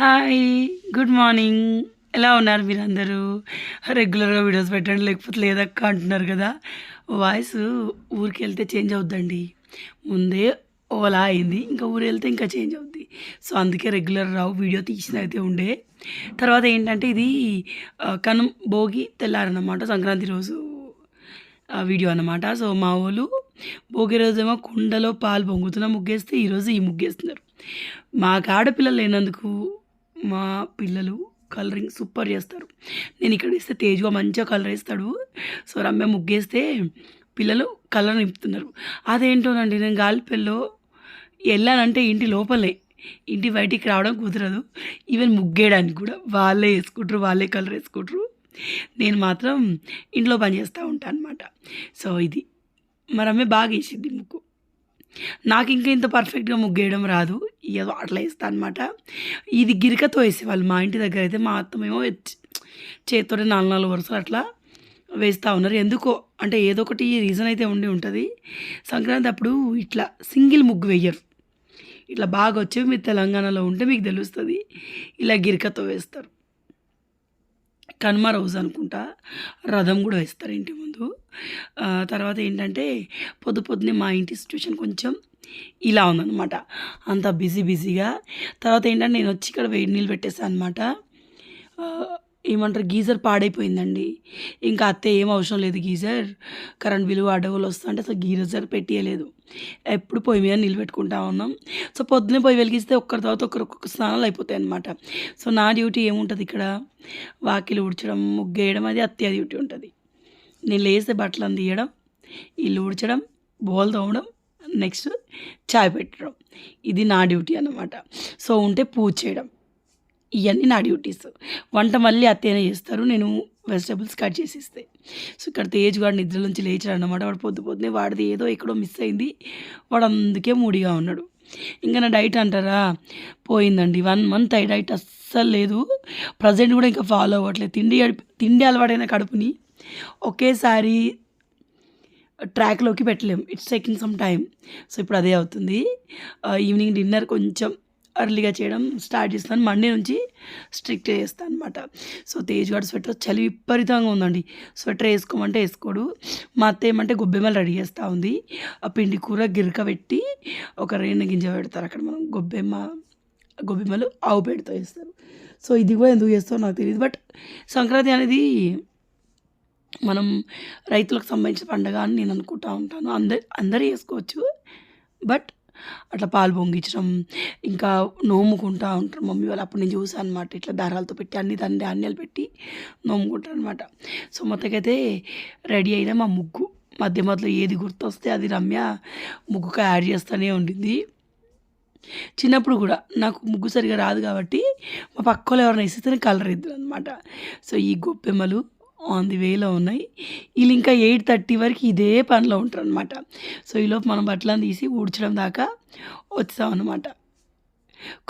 Hi good morning. ఎలా ఉన్నారు మీరందరూ? రెగ్యులర్గా వీడియోస్ పెట్టండి లేకపోతే లేదక్క అంటున్నారు కదా. వాయిస్ ఊరికి వెళ్తే చేంజ్ అవుద్దండి. ముందే ఓలా అయింది ఇంకా ఊరు వెళ్తే ఇంకా చేంజ్ అవుద్ది. సో అందుకే రెగ్యులర్ రావు వీడియో తీసిన అయితే ఉండే. తర్వాత ఏంటంటే ఇది కనం కనుమ భోగి తెల్లారనమాట సంక్రాంతి రోజు ఆ వీడియో అన్నమాట. సో మా వాళ్ళు భోగి రోజేమో కుండలో పాలు పొంగుతున్న ముగ్గేస్తే ఈరోజు ఈ ముగ్గేస్తున్నారు. మాకు ఆడపిల్లలు లేనందుకు మా పిల్లలు కలరింగ్ సూపర్ చేస్తారు. నేను ఇక్కడ ఇస్తే తేజుగా మంచిగా కలర్ వేస్తాడు. సో రమ్య ముగ్గేస్తే పిల్లలు కలర్ నింపుతున్నారు. అదేంటోనండి నేను గాలిపెల్లో వెళ్ళానంటే ఇంటి లోపలే. ఇంటి బయటికి రావడం కుదరదు. ఈవెన్ ముగ్గేయడానికి కూడా వాళ్ళే వేసుకుంటారు వాళ్ళే కలర్ వేసుకుంటారు. నేను మాత్రం ఇంట్లో పని చేస్తూ ఉంటాను అనమాట సో ఇది. మరి అమ్మే బాగా వేసింది ముగ్గు నాకు ఇంకా ఇంత పర్ఫెక్ట్గా ముగ్గేయడం రాదు. ఏదో అట్లా వేస్తా అనమాట ఇది గిరికతో వేసేవాళ్ళు మా ఇంటి దగ్గర అయితే మా అత్తమేమో చేతితో నాలుగు నాలుగు వరుసలు అట్లా వేస్తూ ఉన్నారు. ఎందుకో అంటే ఏదో ఒకటి రీజన్ అయితే ఉండి ఉంటుంది. సంక్రాంతి అప్పుడు ఇట్లా సింగిల్ ముగ్గు వేయరు ఇట్లా బాగా వచ్చేవి మీరు తెలంగాణలో ఉంటే మీకు తెలుస్తుంది. ఇలా గిరికతో వేస్తారు కనుమ రోజు అనుకుంటా. రథం కూడా వేస్తారు ఇంటి ముందు. తర్వాత ఏంటంటే పొద్దు పొద్దునే మా ఇంటి సిచ్యువేషన్ కొంచెం ఇలా ఉందన్నమాట. అంత బిజీ బిజీగా తర్వాత ఏంటంటే నేను వచ్చి ఇక్కడ వేడి నీళ్ళు పెట్టేసాను అనమాట ఏమంటారు గీజర్ పాడైపోయిందండి. ఇంకా అత్తే ఏం అవసరం లేదు గీజర్ కరెంట్ బిల్లు అడవులు వస్తుంటే అసలు గీజర్ పెట్టియలేదు. ఎప్పుడు పొయ్యి మీద నిలబెట్టుకుంటా ఉన్నాం. సో పొద్దునే పొయ్యి వెలిగిస్తే ఒక్కరి తర్వాత ఒకరు ఒక్కొక్క స్నానాలు అయిపోతాయి అనమాట సో నా డ్యూటీ ఏముంటుంది ఇక్కడ? వాకిలు ఊడ్చడం ముగ్గేయడం అది అత్తయ్య డ్యూటీ ఉంటుంది. నేను లేస్తే బట్టలను తీయడం ఇల్లు ఊడ్చడం బోల్ తోమడం నెక్స్ట్ చాయ్ పెట్టడం. ఇది నా డ్యూటీ అన్నమాట. సో ఉంటే పూజ చేయడం. ఇవన్నీ నా డ్యూటీస్. వంట మళ్ళీ అత్తేనే చేస్తారు నేను వెజిటబుల్స్ కట్ చేసి ఇస్తే సో ఇక్కడ తేజ్ వాడు నిద్ర నుంచి లేచాడు అనమాట వాడు పొద్దు పొద్దునే వాడిది ఏదో ఎక్కడో మిస్ అయింది వాడు అందుకే మూడిగా ఉన్నాడు. ఇంకా నా డైట్ అంటారా? పోయిందండి వన్ మంత్ ఐ డైట్ అస్సలు లేదు. ప్రజెంట్ కూడా ఇంకా ఫాలో అవ్వట్లేదు. తిండి తిండి అలవాటైన కడుపుని ఒకేసారి ట్రాక్లోకి పెట్టలేము it's taking some time so ఇప్పుడు అదే అవుతుంది. ఈవినింగ్ డిన్నర్ కొంచెం అర్లీగా చేయడం స్టార్ట్ చేస్తాను. మండే నుంచి స్ట్రిక్ట్ చేస్తాను అనమాట సో తేజ్ గారు స్వెటర్ చలి విపరీతంగా ఉందండి. స్వెటర్ వేసుకోమంటే వేసుకోడు. మా అత్త ఏమంటే గొబ్బెమ్మలు రెడీ చేస్తూ ఉంది. ఆ పిండి కూర గిరక పెట్టి ఒక రేణు గింజ పెడతారు అక్కడ మనం. గొబ్బెమ్మ గొబ్బెమ్మలు ఆవు పేడతో వేస్తారు సో ఇది కూడా ఎందుకు చేస్తారో నాకు తెలియదు బట్ సంక్రాంతి అనేది మనం రైతులకు సంబంధించిన పండుగ అని నేను అనుకుంటా ఉంటాను. అందరు అందరూ చేసుకోవచ్చు బట్ అట్లా పాలు పొంగించడం ఇంకా నోముకుంటా ఉంటారు. మమ్మీ వాళ్ళు అప్పుడు నేను చూసాను అనమాట ఇట్లా దారాలతో పెట్టి అన్ని దాన్ని ధాన్యాలు పెట్టి నోముకుంటారు అనమాట సో మొత్తకైతే రెడీ అయిన మా ముగ్గు. మధ్య మధ్యలో ఏది గుర్తొస్తే అది రమ్య ముగ్గుకు యాడ్ చేస్తూనే ఉండింది. చిన్నప్పుడు కూడా నాకు ముగ్గు సరిగా రాదు కాబట్టి మా పక్క వాళ్ళు ఎవరైనా ఇస్తే కలర్ ఇద్దరు అనమాట సో ఈ గొప్పెమ్మలు ఆన్ ది వేలో ఉన్నాయి. వీళ్ళు ఇంకా ఎయిట్ థర్టీ వరకు ఇదే పనిలో ఉంటారు అనమాట సో ఈలోపు మనం బట్టలను తీసి ఊడ్చడం దాకా వచ్చాం అనమాట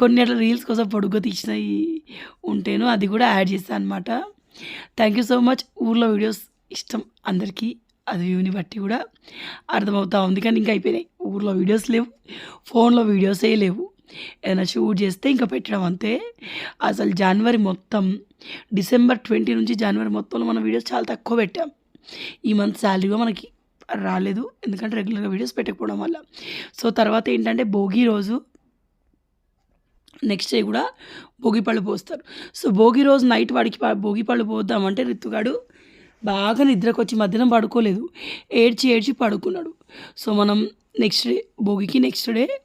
కొన్ని అట్లా రీల్స్ కోసం పొడుగు తీసినవి ఉంటేను అది కూడా యాడ్ చేస్తాను అనమాట థ్యాంక్ యూ సో మచ్ ఊర్లో వీడియోస్ ఇష్టం అందరికీ అది వ్యూని బట్టి కూడా అర్థమవుతా ఉంది. కానీ ఇంకా అయిపోయినాయి. ఊర్లో వీడియోస్ లేవు ఫోన్లో వీడియోసే లేవు. ఏదైనా షూట్ చేస్తే ఇంకా పెట్టడం అంతే. అసలు జనవరి మొత్తం డిసెంబర్ ట్వంటీ నుంచి జనవరి మొత్తంలో మన వీడియోస్ చాలా తక్కువ పెట్టాం. ఈ మంత్ శాలరీగా మనకి రాలేదు. ఎందుకంటే రెగ్యులర్గా వీడియోస్ పెట్టకపోవడం వల్ల. సో తర్వాత ఏంటంటే భోగి రోజు నెక్స్ట్ డే కూడా భోగి పళ్ళు పోస్తారు. సో భోగి రోజు నైట్ వాడికి భోగి పళ్ళు పోద్దామంటే రిత్తుగాడు బాగా నిద్రకు వచ్చి మధ్యాహ్నం పడుకోలేదు. ఏడ్చి ఏడ్చి పడుకున్నాడు. సో మనం నెక్స్ట్ డే భోగికి నెక్స్ట్ డే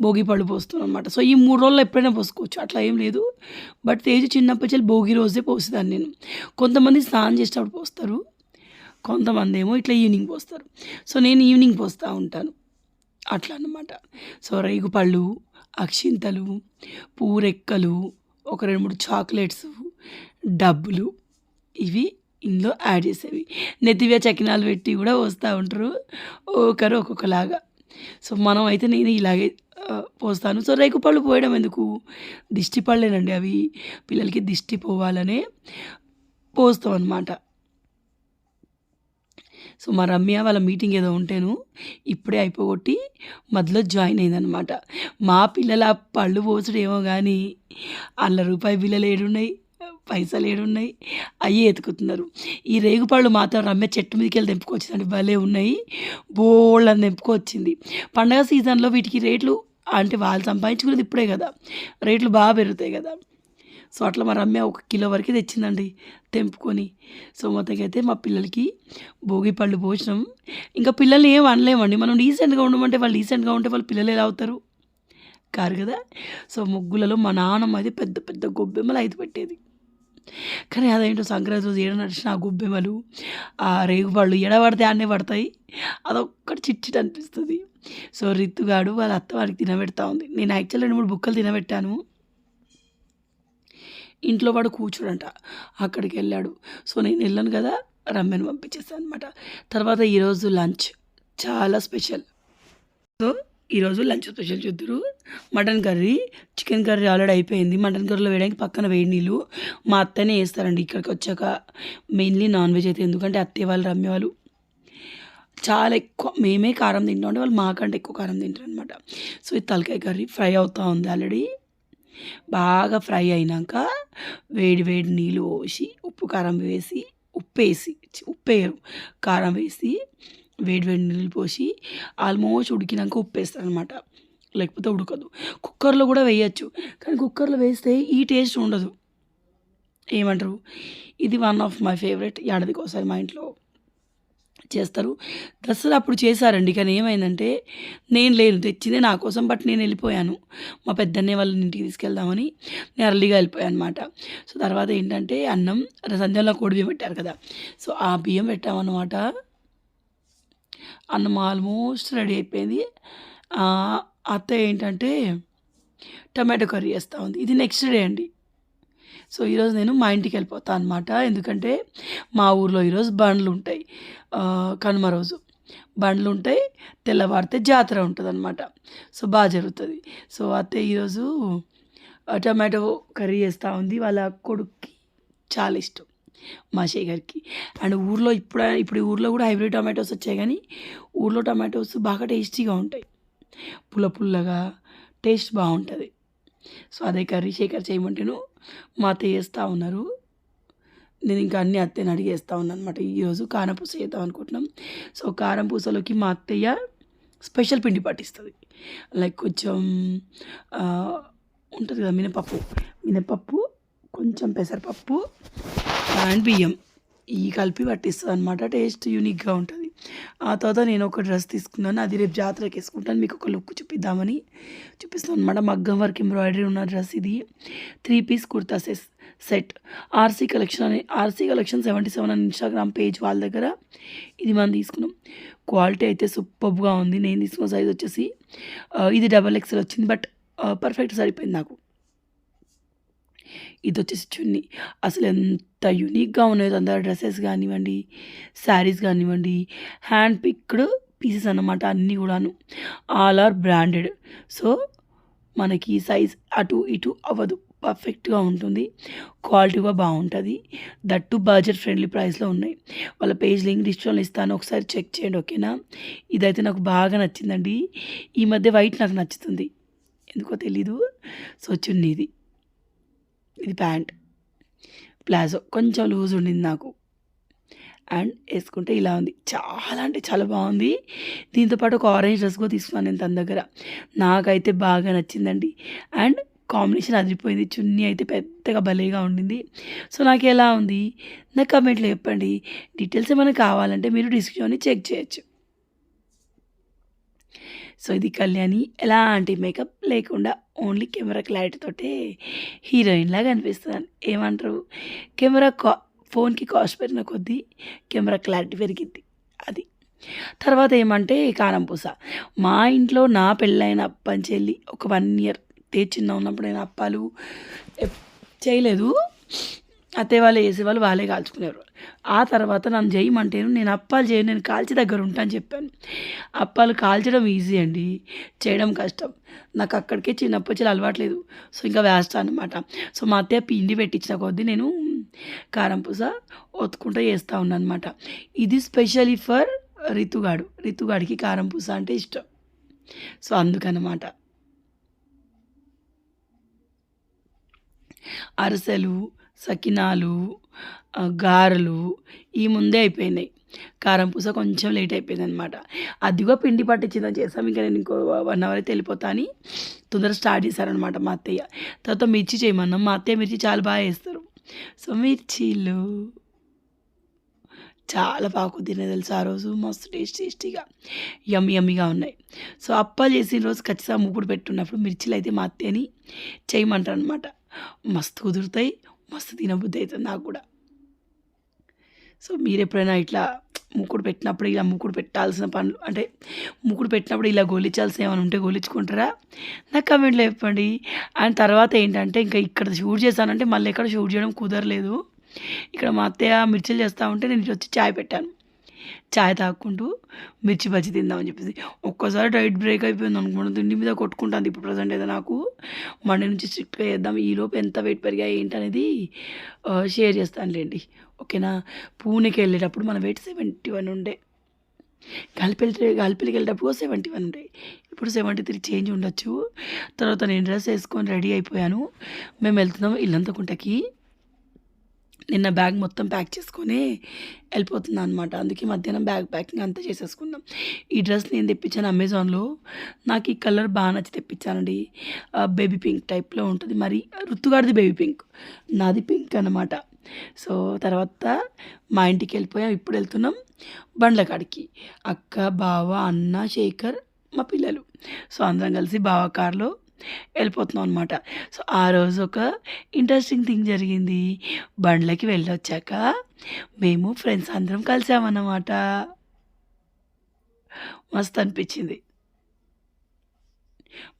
భోగి పళ్ళు పోస్తాం అనమాట సో ఈ మూడు రోజుల్లో ఎప్పుడైనా పోసుకోవచ్చు. అట్లా ఏం లేదు. బట్ తేజ చిన్నప్పటి భోగి రోజే పోసేదాన్ని నేను. కొంతమంది స్నానం చేసేటప్పుడు పోస్తారు. కొంతమంది ఏమో ఇట్లా ఈవినింగ్ పోస్తారు. సో నేను ఈవినింగ్ పోస్తూ ఉంటాను. అట్లా అన్నమాట. సో రేగుపళ్ళు అక్షింతలు పూరెక్కలు ఒక రెండు మూడు చాక్లెట్స్ డబ్బులు ఇవి ఇందులో యాడ్ చేసేవి. నెత్తివే చకినాలు పెట్టి కూడా వస్తూ ఉంటారు. ఒకరు ఒక్కొక్కలాగా. సో మనం అయితే నేను ఇలాగే పోస్తాను. సో రేకుపళ్ళు పోయడం ఎందుకు? దిష్టి పళ్ళేనండి అవి. పిల్లలకి దిష్టి పోవాలనే పోస్తాం అనమాట సో మా రమ్య వాళ్ళ మీటింగ్ ఏదో ఉంటేను ఇప్పుడే అయిపోగొట్టి మధ్యలో జాయిన్ అయిందనమాట మా పిల్లల పళ్ళు పోసుడు ఏమో కానీ వాళ్ళ రూపాయి బిల్లలు ఏడున్నాయి పైసలు ఏడున్నాయి అవి ఎతుకుతున్నారు. ఈ రేగుపళ్ళు మాత్రం రమ్య చెట్టు మీదకి వెళ్ళి తెంపుకొచ్చిందండి భలే ఉన్నాయి. బోల్డ్ అని తెంపుకొచ్చింది పండగ సీజన్లో వీటికి రేట్లు అంటే వాళ్ళు సంపాదించుకునేది ఇప్పుడే కదా. రేట్లు బాగా పెరుగుతాయి కదా. సో అట్లా మా రమ్య ఒక కిలో వరకు తెచ్చిందండి తెంపుకొని. సో మొత్తం అయితే మా పిల్లలకి భోగి పళ్ళు పోసినాం ఇంకా పిల్లల్ని ఏం అనలేమండి. మనం డీసెంట్గా ఉండమంటే వాళ్ళు డీసెంట్గా ఉంటే వాళ్ళు పిల్లలు ఎలా అవుతారు? కారు కదా. సో ముగ్గులలో మా నాన్నమ్మ అయితే పెద్ద పెద్ద గొబ్బెమ్మలు అయితే పెట్టేది. కానీ అదేంటో సంక్రాంతి రోజు ఏడ నడిచిన ఆ గుబ్బెమలు ఆ రేగుపళ్ళు ఎడ పడితే పడతాయి. అదొక్కటి చిట్చిట్ అనిపిస్తుంది. సో రిత్తుగాడు వాళ్ళ అత్త వాడికి తినబెడతా ఉంది. నేను యాక్చువల్ రెండు మూడు బుక్కలు తినబెట్టాను. ఇంట్లో వాడు కూర్చోడంట అక్కడికి వెళ్ళాడు. సో నేను వెళ్ళాను కదా రమ్యను పంపించేస్తాను అనమాట తర్వాత ఈరోజు లంచ్ చాలా స్పెషల్. సో ఈరోజు lunch special చూద్దరు. Mutton curry chicken curry already అయిపోయింది. మటన్ కర్రీలో వేయడానికి పక్కన వేడి నీళ్ళు. మా అత్తనే వేస్తారండి ఇక్కడికి వచ్చాక. మెయిన్లీ నాన్ వెజ్ అయితే ఎందుకంటే అత్తయ్య వాళ్ళు రమ్య వాళ్ళు. చాలా ఎక్కువ మేమే కారం తింటాం అంటే వాళ్ళు మాకంటే ఎక్కువ కారం తింటారు అనమాట సో ఈ తలకాయ కర్రీ ఫ్రై అవుతూ ఉంది ఆల్రెడీ. బాగా ఫ్రై అయినాక వేడి వేడి నీళ్ళు పోసి ఉప్పు కారం వేసి ఉప్పు వేసి ఉప్పు వేయరు కారం వేసి వేడి వేడి నీళ్ళు పోసి ఆల్మోస్ట్ ఉడికినాక ఉప్పు వేస్తారు అనమాట లేకపోతే ఉడకదు. కుక్కర్లో కూడా వేయచ్చు. కానీ కుక్కర్లో వేస్తే ఈ టేస్ట్ ఉండదు. ఏమంటారు? ఇది వన్ ఆఫ్ మై ఫేవరెట్ ఏడాదికి ఒకసారి మా ఇంట్లో చేస్తారు. దసరా అప్పుడు చేశారండి. కానీ ఏమైందంటే నేను లేను. తెచ్చిందే నా కోసం బట్ నేను వెళ్ళిపోయాను. మా పెద్దన్నయ్య వాళ్ళని ఇంటికి తీసుకెళ్దామని నేను అర్లీగా వెళ్ళిపోయాను అనమాట సో తర్వాత ఏంటంటే అన్నం సంధ్యలో కోడి బియ్యం పెట్టారు కదా. సో ఆ బియ్యం పెట్టామన్నమాట. అన్నం ఆల్మోస్ట్ రెడీ అయిపోయింది. అత్త ఏంటంటే టమాటో కర్రీ చేస్తూ ఉంది. ఇది నెక్స్ట్ డే అండి. సో ఈరోజు నేను మా ఇంటికి వెళ్ళిపోతాను అనమాట ఎందుకంటే మా ఊర్లో ఈరోజు బండ్లు ఉంటాయి. కనుమ రోజు బండ్లు ఉంటాయి. తెల్లవారితే జాతర ఉంటుంది అనమాట సో బాగా జరుగుతుంది. సో అత్తే ఈరోజు టమాటో కర్రీ చేస్తూ ఉంది. వాళ్ళ కొడుక్కి చాలా ఇష్టం. మా శేఖర్కి అండ్ ఊర్లో ఇప్పుడు ఇప్పుడు ఊర్లో కూడా హైబ్రిడ్ టమాటోస్ వచ్చాయి కానీ ఊర్లో టమాటోస్ బాగా టేస్టీగా ఉంటాయి. పుల్ల పుల్లగా టేస్ట్ బాగుంటుంది. సో అదే కర్రీ శేఖర్ చేయమంటేను మా అత్తయ్య చేస్తూ ఉన్నారు. నేను ఇంకా అన్ని అత్తయ్యని అడిగేస్తా ఉన్నాను అనమాట ఈరోజు కారం పూస చేద్దాం అనుకుంటున్నాం. సో కారం పూసలోకి మా అత్తయ్య స్పెషల్ పిండి పట్టిస్తుంది. లైక్ కొంచెం ఉంటుంది కదా మినపప్పు. మినపప్పు కొంచెం పెసరపప్పు అండ్ బియ్యం. ఈ కలిపి పట్టిస్తుంది అనమాట టేస్ట్ యూనిక్గా ఉంటుంది. ఆ తర్వాత నేను ఒక డ్రెస్ తీసుకున్నాను. అది రేపు జాతరకి వేసుకుంటాను. మీకు ఒక లుక్ చూపిద్దామని చూపిస్తాను అనమాట మగ్గం వర్క్ ఎంబ్రాయిడరీ ఉన్న డ్రెస్ ఇది. త్రీ పీస్ కుర్తా సెస్ సెట్. ఆర్సీ కలెక్షన్ అనే ఆర్సీ కలెక్షన్ సెవెంటీ సెవెన్ అని ఇన్స్టాగ్రామ్ పేజ్ వాళ్ళ దగ్గర ఇది మనం తీసుకున్నాం. క్వాలిటీ అయితే సూపర్గా ఉంది. నేను తీసుకున్న సైజ్ వచ్చేసి ఇది డబల్ ఎక్స్ఎల్ వచ్చింది. బట్ పర్ఫెక్ట్ సరిపోయింది నాకు. ఇది వచ్చేసి చున్నీ. అసలు ఎంత యూనిక్గా ఉన్నాయో అందరు డ్రెస్సెస్ కానివ్వండి శారీస్ కానివ్వండి హ్యాండ్ పిక్డ్ పీసెస్ అన్నమాట అన్నీ కూడాను. ఆల్ ఆర్ బ్రాండెడ్ సో మనకి సైజ్ అటు ఇటు అవ్వదు. పర్ఫెక్ట్గా ఉంటుంది. క్వాలిటీ కూడా బాగుంటుంది. దట్టు బడ్జెట్ ఫ్రెండ్లీ ప్రైస్లో ఉన్నాయి. వాళ్ళ పేజ్ లింక్ డిస్ట్రిక్ట్లో ఇస్తాను. ఒకసారి చెక్ చేయండి ఓకేనా ఇదైతే నాకు బాగా నచ్చిందండి. ఈ మధ్య వైట్ నాకు నచ్చుతుంది. ఎందుకో తెలీదు. సో చున్నీ ఇది ప్యాంట్. ప్లాజో. కొంచెం లూజ్ ఉండింది నాకు. అండ్ వేసుకుంటే ఇలా ఉంది. చాలా అంటే చాలా బాగుంది. దీంతో పాటు ఒక ఆరెంజ్ డ్రెస్ కూడా తీసుకున్నాను నేను తన దగ్గర. నాకైతే బాగా నచ్చిందండి. అండ్ కాంబినేషన్ అదిరిపోయింది. చున్నీ అయితే పెద్దగా భలేగా ఉండింది. సో నాకు ఎలా ఉంది? నా కమెంట్లో చెప్పండి. డీటెయిల్స్ ఏమైనా కావాలంటే మీరు డిస్క్రిప్షన్ని చెక్ చేయొచ్చు. సో ఇది కళ్యాణి. ఎలాంటి మేకప్ లేకుండా ఓన్లీ కెమెరా క్లారిటీ తోటే హీరోయిన్ లాగా అనిపిస్తుంది ఏమంటారు? కెమెరా కా ఫోన్కి కాస్ట్ పెరిగిన కొద్దీ కెమెరా క్లారిటీ పెరిగిద్ది. అది. తర్వాత ఏమంటే కారం పూస మా ఇంట్లో నా పెళ్ళైన అప్పంచెల్లి ఒక వన్ ఇయర్ తే చిన్న ఉన్నప్పుడు నేను అప్పాలు చేయలేదు. అత్తయ్య వాళ్ళు వేసేవాళ్ళు వాళ్ళే కాల్చుకునేవారు. ఆ తర్వాత నన్ను చేయమంటేను నేను అప్పాలు చేయను నేను కాల్చి దగ్గర ఉంటాను చెప్పాను. అప్పాలు కాల్చడం ఈజీ అండి చేయడం కష్టం. నాకు అక్కడికే చిన్నప్పటి నుంచి అలవాట్లేదు సో ఇంకా వేస్తాను అనమాట సో మా అత్తయ్య పిండి పెట్టించిన కొద్దీ నేను కారం పూస ఒత్తుకుంటూ చేస్తూ ఉన్నాను అనమాట ఇది స్పెషల్లీ ఫర్ రితుగాడు. రితుగాడికి కారం పూస అంటే ఇష్టం. సో అందుకనమాట అరిసెలు సకినాలు గారెలు ఈ ముందే అయిపోయినాయి. కారం పూస కొంచెం లేట్ అయిపోయింది అనమాట అదిగో పిండి పట్టించిందని చేసాం ఇంకా నేను ఇంకో వన్ అవర్ అయితే వెళ్ళిపోతా అని తొందర స్టార్ట్ చేశారనమాట మా అత్తయ్య. తర్వాత మిర్చి చేయమన్నాం. మా అత్తయ్య మిర్చి చాలా బాగా వేస్తారు. సో మిర్చీలు చాలా బాగా తినే తెలుసు ఆ రోజు. మస్తు టేస్ట్ టేస్టీగా యమ్మి యమ్మిగా ఉన్నాయి. సో అప్పాలు చేసిన రోజు ఖచ్చితంగా ముగ్గుడు పెట్టున్నప్పుడు మిర్చిలు అయితే మా అత్తయ్యని చేయమంటారు అనమాట మస్తు కుదురుతాయి. మస్తు తినబుద్ధి అవుతుంది నాకు కూడా. సో మీరు ఎప్పుడైనా ఇట్లా ముక్కుడు పెట్టినప్పుడు ఇలా ముక్కుడు పెట్టాల్సిన పనులు అంటే ముక్కుడు పెట్టినప్పుడు ఇలా గోలించాల్సిన ఏమైనా ఉంటే గోలించుకుంటారా? నాకు కమెంట్లో చెప్పండి. అండ్ తర్వాత ఏంటంటే ఇంకా ఇక్కడ షూట్ చేశానంటే మళ్ళీ ఎక్కడ షూట్ చేయడం కుదరలేదు. ఇక్కడ మా అత్తయ్య మిర్చిలు చేస్తూ ఉంటే నేను వచ్చి చాయ్ పెట్టాను. చాయ్ తాక్కుంటూ మిర్చి బజ్జి తిందామని చెప్పేసి. ఒక్కసారి డైట్ బ్రేక్ అయిపోయింది అనుకున్నాను తిండి మీద కొట్టుకుంటాను ఇప్పుడు ప్రజెంట్ అయితే నాకు. మండే నుంచి స్ట్రిక్ట్గా చేద్దాం. ఈలోపు ఎంత వెయిట్ పెరిగాయి ఏంటి అనేది షేర్ చేస్తానులేండి. ఓకేనా? పూణేకి వెళ్ళేటప్పుడు మన వెయిట్ సెవెంటీ వన్ ఉండే. గాలిపల్లి గాలిపల్లికి వెళ్ళేటప్పుడు సెవెంటీ వన్ ఉండే. ఇప్పుడు సెవెంటీ త్రీ చేంజ్ ఉండొచ్చు. తర్వాత నేను డ్రెస్ వేసుకొని రెడీ అయిపోయాను. మేము వెళ్తున్నాం ఇల్లంతకుంటకి నిన్న బ్యాగ్ మొత్తం ప్యాక్ చేసుకొని వెళ్ళిపోతుంది అనమాట అందుకే మధ్యాహ్నం బ్యాగ్ ప్యాకింగ్ అంతా చేసేసుకుందాం ఈ డ్రెస్ నేను తెప్పించాను అమెజాన్లో. నాకు ఈ కలర్ బాగా నచ్చి తెప్పించానండి. బేబీ పింక్ టైప్లో ఉంటుంది. మరి రుతుగాడిది బేబీ పింక్ నాది పింక్ అనమాట సో తర్వాత మా ఇంటికి వెళ్ళిపోయాం. ఇప్పుడు వెళ్తున్నాం బండ్ల కాడికి అక్క బావ అన్న శేఖర్ మా పిల్లలు. సో అందరం కలిసి బావ కారులో వెళ్ళిపోతున్నాం అనమాట సో ఆ రోజు ఒక ఇంట్రెస్టింగ్ థింగ్ జరిగింది. బండ్లకి వెళ్ళొచ్చాక మేము ఫ్రెండ్స్ అందరం కలిసామన్నమాట. మస్తు అనిపించింది.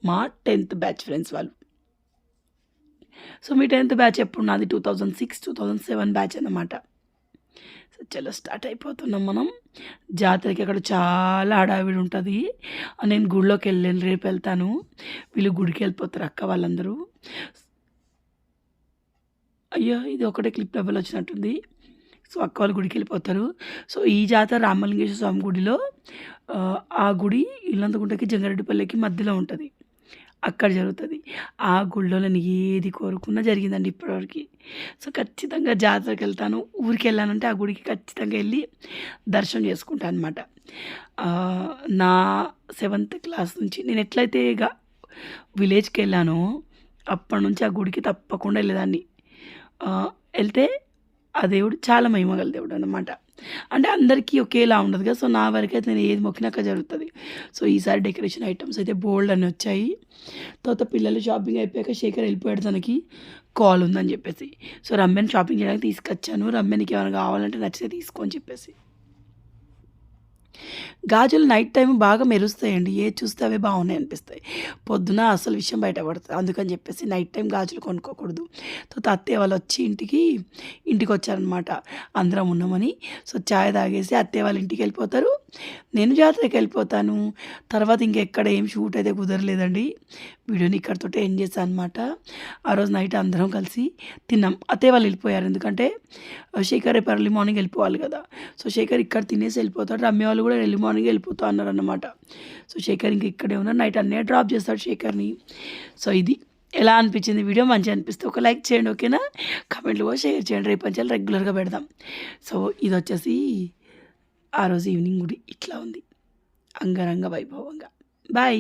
మా టెన్త్ బ్యాచ్ ఫ్రెండ్స్ వాళ్ళు. సో మీ టెన్త్ బ్యాచ్ ఎప్పుడు నాది? Two thousand six two thousand seven batch అన్నమాట. చలో స్టార్ట్ అయిపోతున్నాం మనం. జాతరకి అక్కడ చాలా హడావిడి ఉంటుంది. నేను గుడిలోకి వెళ్ళాను రేపు వెళ్తాను. వీళ్ళు గుడికి వెళ్ళిపోతారు అక్క వాళ్ళందరూ. అయ్యో ఇది ఒకటే క్లిప్ డబ్బులు వచ్చినట్టుంది. సో అక్క వాళ్ళు గుడికి వెళ్ళిపోతారు. సో ఈ జాతర రామలింగేశ్వర స్వామి గుడిలో ఆ, ఆ గుడి ఇల్లంతకుంటకి జంగారెడ్డిపల్లికి మధ్యలో ఉంటుంది. అక్కడ జరుగుతుంది. ఆ గుళ్ళో నేను ఏది కోరుకున్నా జరిగిందండి ఇప్పటివరకు. సో ఖచ్చితంగా జాతరకి వెళ్తాను ఊరికి వెళ్ళానంటే ఆ గుడికి ఖచ్చితంగా వెళ్ళి దర్శనం చేసుకుంటాను అనమాట నా సెవెంత్ క్లాస్ నుంచి నేను ఎట్లయితే ఇక విలేజ్కి వెళ్ళానో అప్పటి నుంచి ఆ గుడికి తప్పకుండా వెళ్ళేదాన్ని. వెళ్తే ఆ దేవుడు చాలా మహిమగల దేవుడు అనమాట అంటే అందరికీ ఒకేలా ఉండదు కదా. సో నా వరకు అయితే నేను ఏది మొక్కినాక జరుగుతుంది. సో ఈసారి డెకరేషన్ ఐటమ్స్ అయితే బోల్డ్ అని వచ్చాయి. తర్వాత పిల్లలు షాపింగ్ అయిపోయాక శేఖర్ వెళ్ళిపోయాడు తనకి. కాల్ ఉందని చెప్పేసి. సో రమ్యని షాపింగ్ చేయడానికి తీసుకొచ్చాను. రమ్యనికి ఏమైనా కావాలంటే నచ్చితే తీసుకో అని చెప్పేసి. గాజులు నైట్ టైం బాగా మెరుస్తాయండి. ఏ చూస్తే అవే బాగున్నాయి అనిపిస్తాయి. పొద్దున అసలు విషయం బయటపడుతుంది అందుకని చెప్పేసి నైట్ టైం గాజులు కొనుక్కోకూడదు. తర్వాత అత్తయ్య వాళ్ళు వచ్చి ఇంటికి ఇంటికి వచ్చారనమాట అందరం ఉన్నామని. సో చాయ్ తాగేసి అత్తయ్య వాళ్ళ ఇంటికి వెళ్ళిపోతారు. నేను జాతరకి వెళ్ళిపోతాను. తర్వాత ఇంకెక్కడ ఏం షూట్ అయితే కుదరలేదండి. వీడియోని ఇక్కడితో ఎండ్ చేశాను అనమాట ఆ రోజు నైట్ అందరం కలిసి తిన్నాం. అతే వాళ్ళు వెళ్ళిపోయారు. ఎందుకంటే శేఖర్ రేపు ఎర్లీ మార్నింగ్ వెళ్ళిపోవాలి కదా. సో శేఖర్ ఇక్కడ తినేసి వెళ్ళిపోతాడు. రమ్య వాళ్ళు కూడా ఎర్లీ మార్నింగ్ వెళ్ళిపోతా అన్నారు అనమాట సో శేఖర్ ఇంక ఇక్కడే ఉన్నారు. నైట్ అన్నీ డ్రాప్ చేస్తాడు శేఖర్ని. సో ఇది ఎలా అనిపించింది వీడియో? మంచిగా అనిపిస్తే ఒక లైక్ చేయండి ఓకేనా? కమెంట్లు కూడా షేర్ చేయండి. రేపు నుంచి రెగ్యులర్గా పెడదాం. సో ఇది వచ్చేసి ఆ రోజు ఈవినింగ్ గుడి ఇట్లా ఉంది. అంగరంగ వైభవంగా. బాయ్